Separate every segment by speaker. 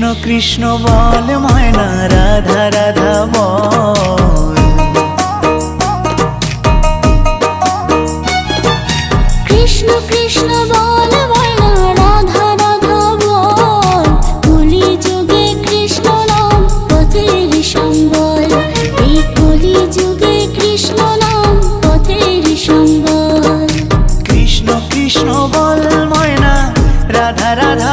Speaker 1: কৃষ্ণ বল ময়না রাধা রাধা বল।
Speaker 2: কৃষ্ণ কৃষ্ণ বল বল রাধা রাধা বল। কলি যুগে কৃষ্ণ নাম পথের সম্বল এই কলি যুগে কৃষ্ণ নাম পথের সম্বল
Speaker 1: কৃষ্ণ কৃষ্ণ বল ময়না রাধা রাধা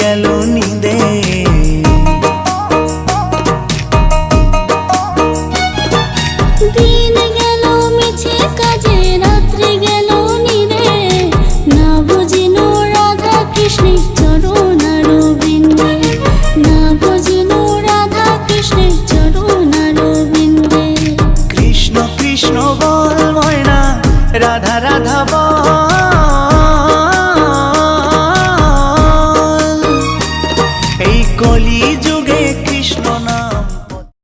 Speaker 1: গেল নিদে। দিন